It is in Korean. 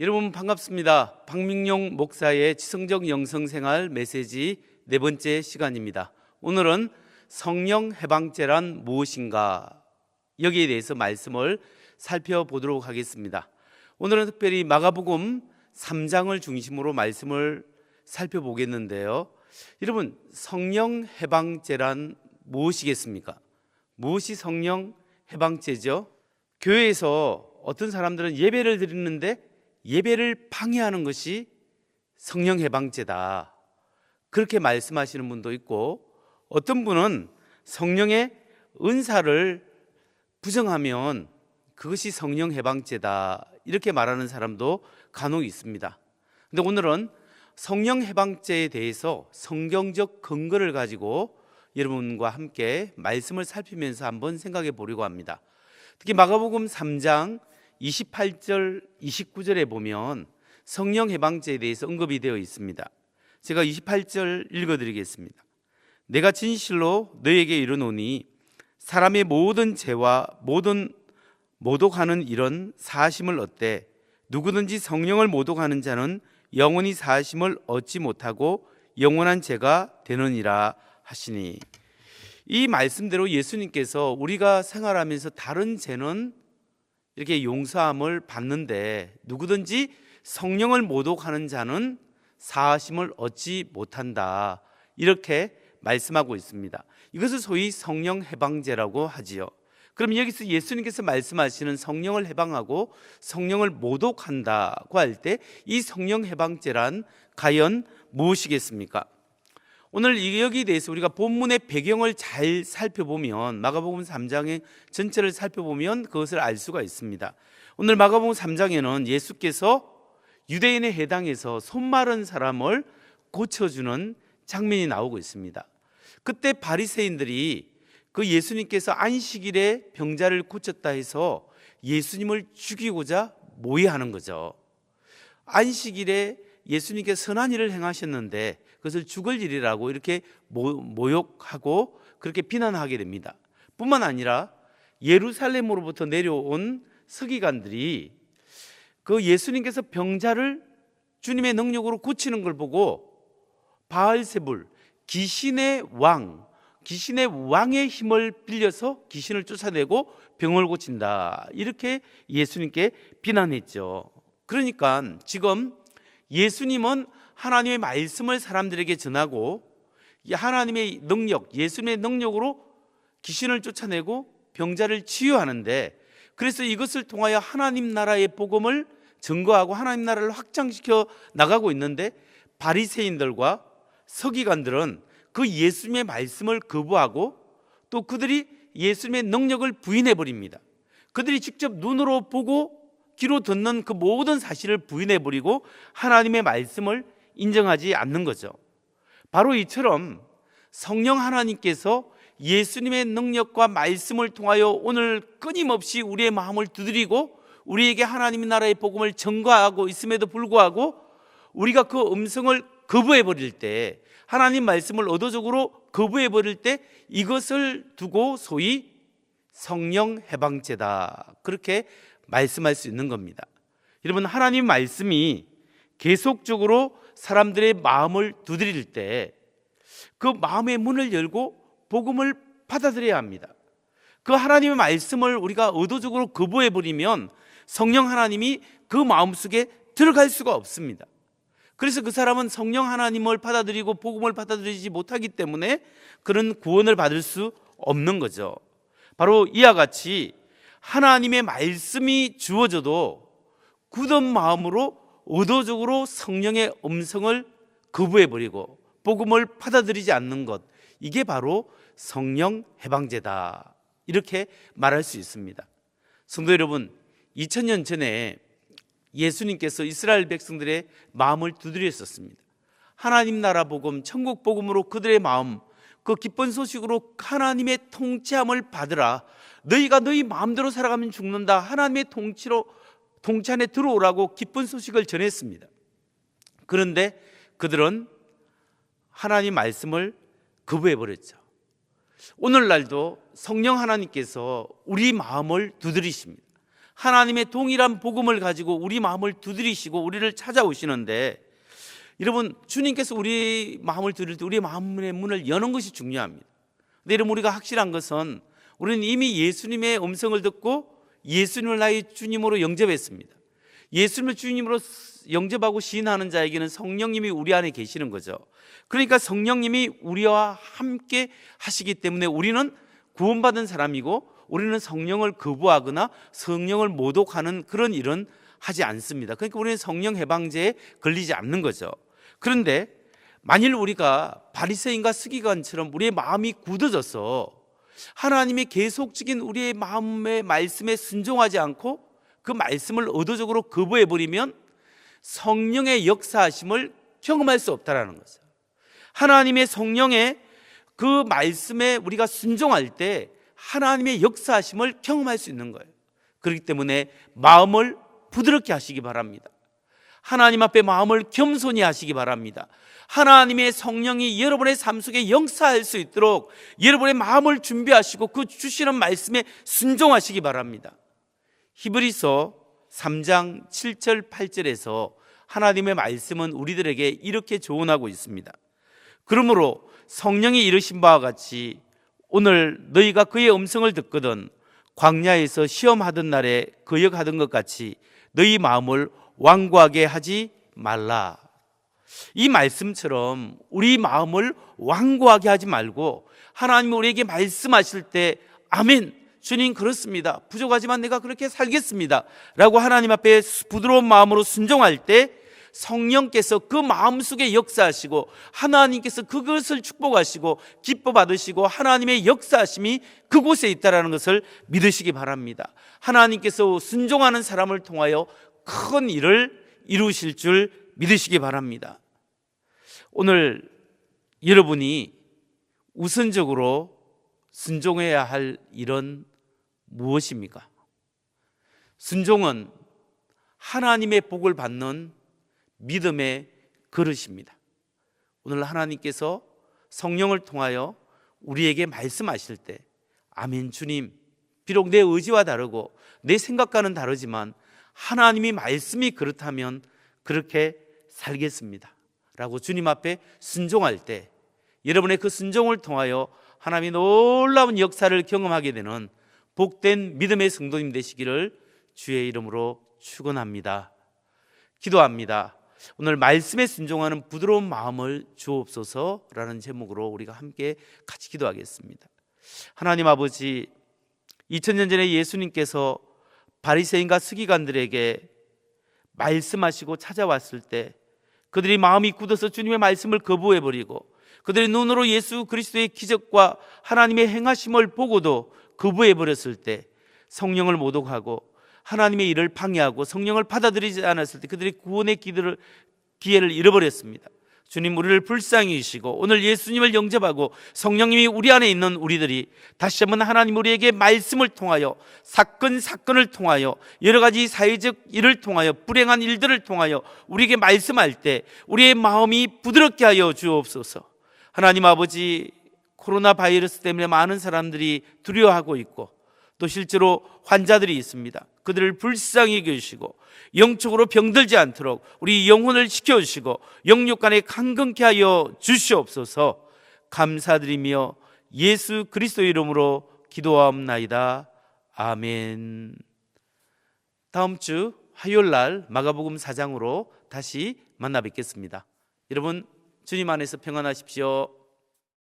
여러분 반갑습니다. 박민용 목사의 지성적 영성생활 메시지 네 번째 시간입니다. 오늘은 성령 해방제란 무엇인가 여기에 대해서 말씀을 살펴보도록 하겠습니다. 오늘은 특별히 마가복음 3장을 중심으로 말씀을 살펴보겠는데요. 여러분 성령 해방제란 무엇이겠습니까? 무엇이 성령 해방제죠? 교회에서 어떤 사람들은 예배를 드리는데 예배를 방해하는 것이 성령 해방제다. 그렇게 말씀하시는 분도 있고 어떤 분은 성령의 은사를 부정하면 그것이 성령 해방제다. 이렇게 말하는 사람도 간혹 있습니다. 근데 오늘은 성령 해방제에 대해서 성경적 근거를 가지고 여러분과 함께 말씀을 살피면서 한번 생각해 보려고 합니다. 특히 마가복음 3장 28절, 29절에 보면 성령 해방제에 대해서 언급이 되어 있습니다. 제가 28절 읽어 드리겠습니다. 내가 진실로 너에게 이르노니 사람의 모든 죄와 모든 모독하는 일은 사심을 얻되 누구든지 성령을 모독하는 자는 영원히 사심을 얻지 못하고 영원한 죄가 되느니라 하시니 이 말씀대로 예수님께서 우리가 생활하면서 다른 죄는 이렇게 용서함을 받는데 누구든지 성령을 모독하는 자는 사하심을 얻지 못한다. 이렇게 말씀하고 있습니다. 이것을 소위 성령 해방제라고 하지요. 그럼 여기서 예수님께서 말씀하시는 성령을 해방하고 성령을 모독한다고 할 때 이 성령 해방제란 과연 무엇이겠습니까? 오늘 여기에 대해서 우리가 본문의 배경을 잘 살펴보면 마가복음 3장의 전체를 살펴보면 그것을 알 수가 있습니다. 오늘 마가복음 3장에는 예수께서 유대인의 해당에서 손 마른 사람을 고쳐주는 장면이 나오고 있습니다. 그때 바리새인들이 그 예수님께서 안식일에 병자를 고쳤다 해서 예수님을 죽이고자 모의하는 거죠. 안식일에 예수님께 선한 일을 행하셨는데 그것을 죽을 일이라고 이렇게 모욕하고 그렇게 비난하게 됩니다. 뿐만 아니라 예루살렘으로부터 내려온 서기관들이 그 예수님께서 병자를 주님의 능력으로 고치는 걸 보고 바알세불 귀신의 왕 귀신의 왕의 힘을 빌려서 귀신을 쫓아내고 병을 고친다. 이렇게 예수님께 비난했죠. 그러니까 지금 예수님은 하나님의 말씀을 사람들에게 전하고 하나님의 능력, 예수님의 능력으로 귀신을 쫓아내고 병자를 치유하는데 그래서 이것을 통하여 하나님 나라의 복음을 증거하고 하나님 나라를 확장시켜 나가고 있는데 바리새인들과 서기관들은 그 예수님의 말씀을 거부하고 또 그들이 예수님의 능력을 부인해 버립니다. 그들이 직접 눈으로 보고 귀로 듣는 그 모든 사실을 부인해 버리고 하나님의 말씀을 인정하지 않는 거죠. 바로 이처럼 성령 하나님께서 예수님의 능력과 말씀을 통하여 오늘 끊임없이 우리의 마음을 두드리고 우리에게 하나님의 나라의 복음을 전가하고 있음에도 불구하고 우리가 그 음성을 거부해 버릴 때 하나님 말씀을 의도적으로 거부해 버릴 때 이것을 두고 소위 성령 해방제다. 그렇게 말씀할 수 있는 겁니다. 여러분 하나님 말씀이 계속적으로 사람들의 마음을 두드릴 때 그 마음의 문을 열고 복음을 받아들여야 합니다. 그 하나님의 말씀을 우리가 의도적으로 거부해 버리면 성령 하나님이 그 마음속에 들어갈 수가 없습니다. 그래서 그 사람은 성령 하나님을 받아들이고 복음을 받아들이지 못하기 때문에 그런 구원을 받을 수 없는 거죠. 바로 이와 같이 하나님의 말씀이 주어져도 굳은 마음으로 의도적으로 성령의 음성을 거부해 버리고 복음을 받아들이지 않는 것 이게 바로 성령 해방제다. 이렇게 말할 수 있습니다. 성도 여러분, 2000년 전에 예수님께서 이스라엘 백성들의 마음을 두드렸었습니다. 하나님 나라 복음, 천국 복음으로 그들의 마음, 그 기쁜 소식으로 하나님의 통치함을 받으라. 너희가 너희 마음대로 살아가면 죽는다. 하나님의 통치로 안에 들어오라고 기쁜 소식을 전했습니다. 그런데 그들은 하나님 말씀을 거부해 버렸죠. 오늘날도 성령 하나님께서 우리 마음을 두드리십니다. 하나님의 동일한 복음을 가지고 우리 마음을 두드리시고 우리를 찾아오시는데 여러분 주님께서 우리 마음을 두드릴 때 우리 마음의 문을 여는 것이 중요합니다. 근데 여러분 우리가 확실한 것은 우리는 이미 예수님의 음성을 듣고 예수님을 나의 주님으로 영접했습니다. 예수님을 주님으로 영접하고 시인하는 자에게는 성령님이 우리 안에 계시는 거죠. 그러니까 성령님이 우리와 함께 하시기 때문에 우리는 구원받은 사람이고 우리는 성령을 거부하거나 성령을 모독하는 그런 일은 하지 않습니다. 그러니까 우리는 성령 해방제에 걸리지 않는 거죠. 그런데 만일 우리가 바리새인과 스기관처럼 우리의 마음이 굳어져서 하나님의 계속적인 우리의 마음의 말씀에 순종하지 않고 그 말씀을 의도적으로 거부해 버리면 성령의 역사하심을 경험할 수 없다라는 거죠. 하나님의 성령의 그 말씀에 우리가 순종할 때 하나님의 역사하심을 경험할 수 있는 거예요. 그렇기 때문에 마음을 부드럽게 하시기 바랍니다. 하나님 앞에 마음을 겸손히 하시기 바랍니다. 하나님의 성령이 여러분의 삶 속에 영사할 수 있도록 여러분의 마음을 준비하시고 그 주시는 말씀에 순종하시기 바랍니다. 히브리서 3장 7절 8절에서 하나님의 말씀은 우리들에게 이렇게 조언하고 있습니다. 그러므로 성령이 이르신 바와 같이 오늘 너희가 그의 음성을 듣거든 광야에서 시험하던 날에 거역하던 것 같이 너희 마음을 완고하게 하지 말라. 이 말씀처럼 우리 마음을 완고하게 하지 말고 하나님 우리에게 말씀하실 때 아멘 주님 그렇습니다. 부족하지만 내가 그렇게 살겠습니다. 라고 하나님 앞에 부드러운 마음으로 순종할 때 성령께서 그 마음속에 역사하시고 하나님께서 그것을 축복하시고 기뻐 받으시고 하나님의 역사하심이 그곳에 있다라는 것을 믿으시기 바랍니다. 하나님께서 순종하는 사람을 통하여 큰 일을 이루실 줄 믿으시기 바랍니다. 오늘 여러분이 우선적으로 순종해야 할 일은 무엇입니까? 순종은 하나님의 복을 받는 믿음의 그릇입니다. 오늘 하나님께서 성령을 통하여 우리에게 말씀하실 때 아멘 주님 비록 내 의지와 다르고 내 생각과는 다르지만 하나님이 말씀이 그렇다면 그렇게 살겠습니다. 라고 주님 앞에 순종할 때 여러분의 그 순종을 통하여 하나님이 놀라운 역사를 경험하게 되는 복된 믿음의 성도님 되시기를 주의 이름으로 축원합니다. 기도합니다. 오늘 말씀에 순종하는 부드러운 마음을 주옵소서라는 제목으로 우리가 함께 같이 기도하겠습니다. 하나님 아버지 2000년 전에 예수님께서 바리새인과 서기관들에게 말씀하시고 찾아왔을 때 그들이 마음이 굳어서 주님의 말씀을 거부해 버리고 그들의 눈으로 예수 그리스도의 기적과 하나님의 행하심을 보고도 거부해 버렸을 때 성령을 모독하고 하나님의 일을 방해하고 성령을 받아들이지 않았을 때 그들이 구원의 기회를 잃어버렸습니다. 주님 우리를 불쌍히 여시고 오늘 예수님을 영접하고 성령님이 우리 안에 있는 우리들이 다시 한번 하나님 우리에게 말씀을 통하여 사건 사건을 통하여 여러 가지 사회적 일을 통하여 불행한 일들을 통하여 우리에게 말씀할 때 우리의 마음이 부드럽게 하여 주옵소서. 하나님 아버지 코로나 바이러스 때문에 많은 사람들이 두려워하고 있고 또 실제로 환자들이 있습니다. 그들을 불쌍히 여기시고 영적으로 병들지 않도록 우리 영혼을 지켜주시고 영육간에 강건케 하여 주시옵소서 감사드리며 예수 그리스도 이름으로 기도하옵나이다. 아멘. 다음 주 화요일 날 마가복음 4장으로 다시 만나 뵙겠습니다. 여러분 주님 안에서 평안하십시오.